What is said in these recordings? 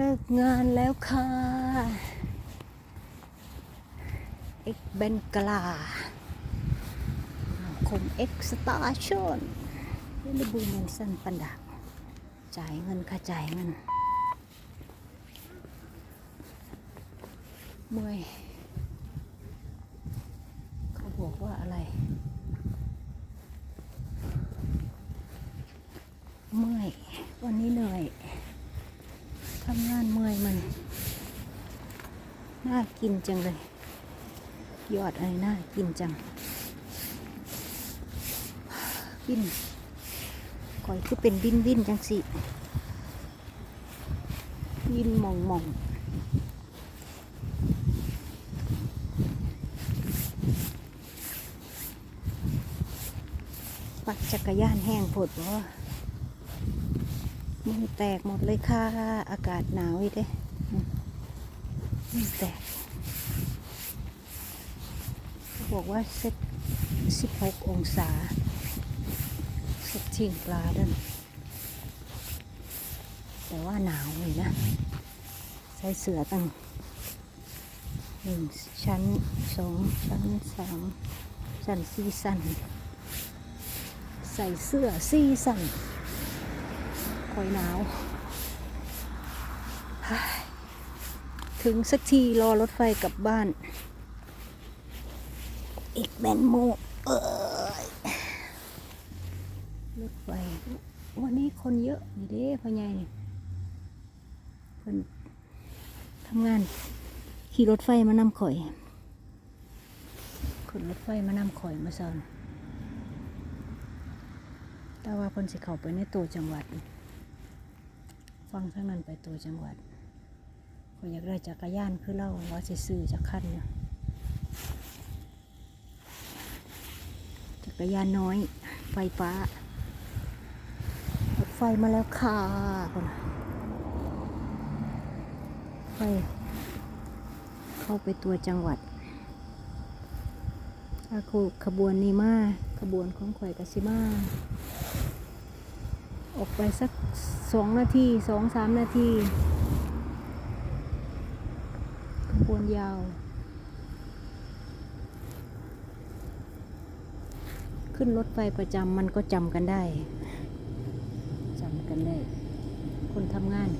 เลิกงานแล้วค่ะเอ็กเบนกลาคมเอ็กสตาชั่นเรบูเมนสันปันดัก จ่ายเงินค่ะจ่ายเงินเมื่อยเขาบอกว่าอะไรเมื่อยวันนี้เหนื่อยำงานเมื่อยมันน่ากินจังเลย ยอดอะไรน่ากินจังบินก่อยคือเป็นบินบินจังสิบินมองมองปักจักรยานแห้งผดบ่ มือแตกหมดเลยค่ะ อากาศหนาวอีกเด้มือแตกเขาบอกว่าเซ็ต16องศาเซ็ตทิ้งปลาเดินแต่ว่าหนาวเลยนะ ใส่เสื้อตั้งหนึ่งชั้นสองชั้นสามชั้นสี่ชั้นใส่เสื้อสี่ชั้น คอยหนาว ถึงสักทีรอรถไฟกลับบ้าน อีกแบนโมเอ้ยรถไฟวันนี้คนเยอะนี่เด้พ่อใหญ่นี่เพิ่นทำงาน ขี่รถไฟมานำข่อยขึ้นรถไฟมานำข่อยมาสอนแต่ว่าเพิ่นสิเข้าไปในตัวจังหวัด ฟังทั้งนั้นไปตัวจังหวัดข่อยอยากได้จักรยานคือเล่าว่าสิซื้อจักคันเนี่ยจักรยานน้อย ไฟฟ้ารถไฟมาแล้วค่ะคนไฟเข้าไปตัวจังหวัดถ้าคูขบวนนี้มาขบวนของข่อยกสิมา ออกไปสักสองนาทีสองสามนาทีขบวนยาว ขึ้นรถไฟประจำมันก็จำกันได้จำกันได้ คนทำงาน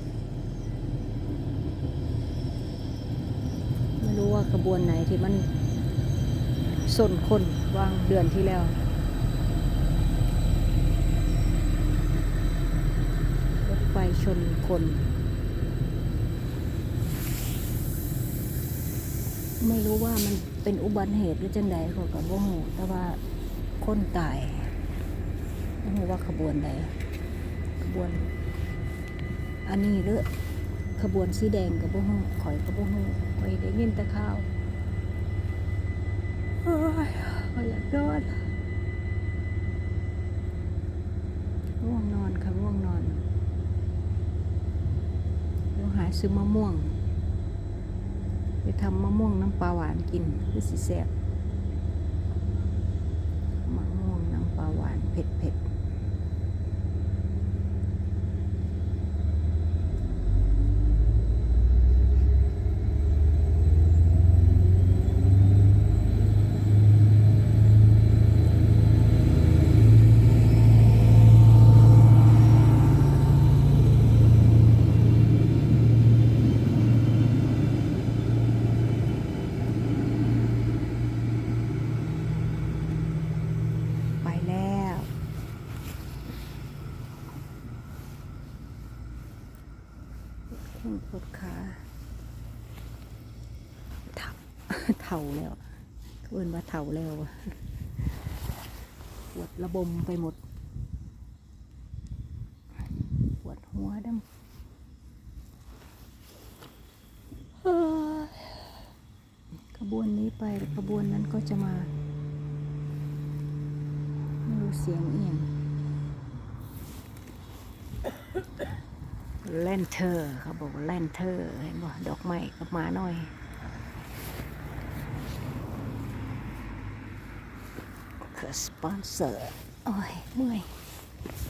ไม่รู้ว่าขบวนไหนที่มันส่นคนวางเดือนที่แล้ว รถไฟ ชนคน ไม่รู้ว่ามันเป็นอุบัติเหตุหรือจังใดเขากับว่าหูแต่ว่าคนตายไม่รู้ว่าขบวนใดขบวน อันนี้หรือขบวนสีแดงกับบ่ฮู้ข่อยกับบ่ฮู้ข่อยได้ยินแต่ข่าวโอ้ยข่อยอยากนอนง่วงนอนค่ะง่วงนอนเดี๋ยวหา ซื้อมะม่วง ไปทำมะม่วงน้ำปลาหวานกินคือสิแซ่บมะม่วงน้ำปลาหวานเผ็ดเผ็ดๆ ไปแล้วคุณ ปวดขาเท่าเท่าแล้วเขาเอินว่าเท่าแล้วปวดระบมไปหมด ปวดหัวดำเฮ้ยขบวนนี้ไปขบวนนั้นก็จะมา ไม่รู้เสียงเอียง แลนเทอร์ เขาบอกว่าแลนเทอร์เห็นบ่ดอกไม้กับมาหน่อยคือสปอนเซอร์ โอ้ย เมื่อย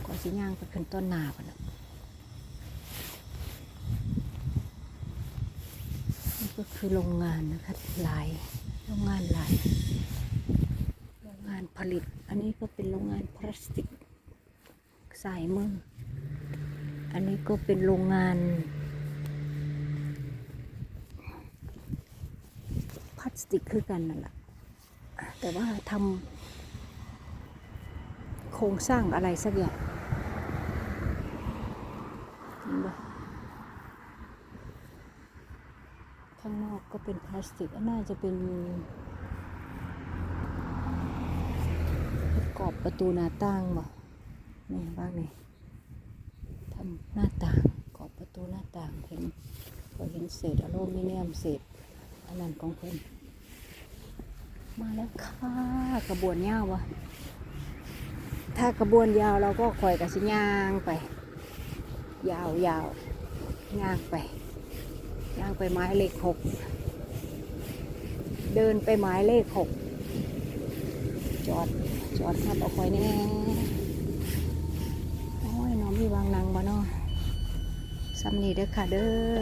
กว่าสิย่างไปขึ้นต้นนาพนนี่ก็คือโรงงานนะคะหลายโรงงานหลายโรงงานผลิต อันนี้ก็เป็นโรงงานพลาสติกสายมือ อันนี้ก็เป็นโรงงาน พลาสติกคือกันนั่นแหละแต่ว่าทำโครงสร้างอะไรสักอย่างข้างนอกก็เป็นพลาสติกน่าจะเป็นประกอบประตูหน้าต่างบ่นี่บ้างนี่ หน้าต่างกรอบประตูหน้าต่างเห็นก็เห็นเศษอลูมิเนียมเศษอันนั้นของเพิ่นมาแล้วค่ะกระบวนยาววะถ้ากระบวนยาวเราก็คอยกับสิย่างไป ยาวยาวย่างไปย่างไปไม้เลขหกเดินไปไม้เลขหกจอดจอดครับเอาคอยแน่โอ้ยน้องมีวางนางบ่เนาะ ซ้ำนี่เด้อค่ะเด้อ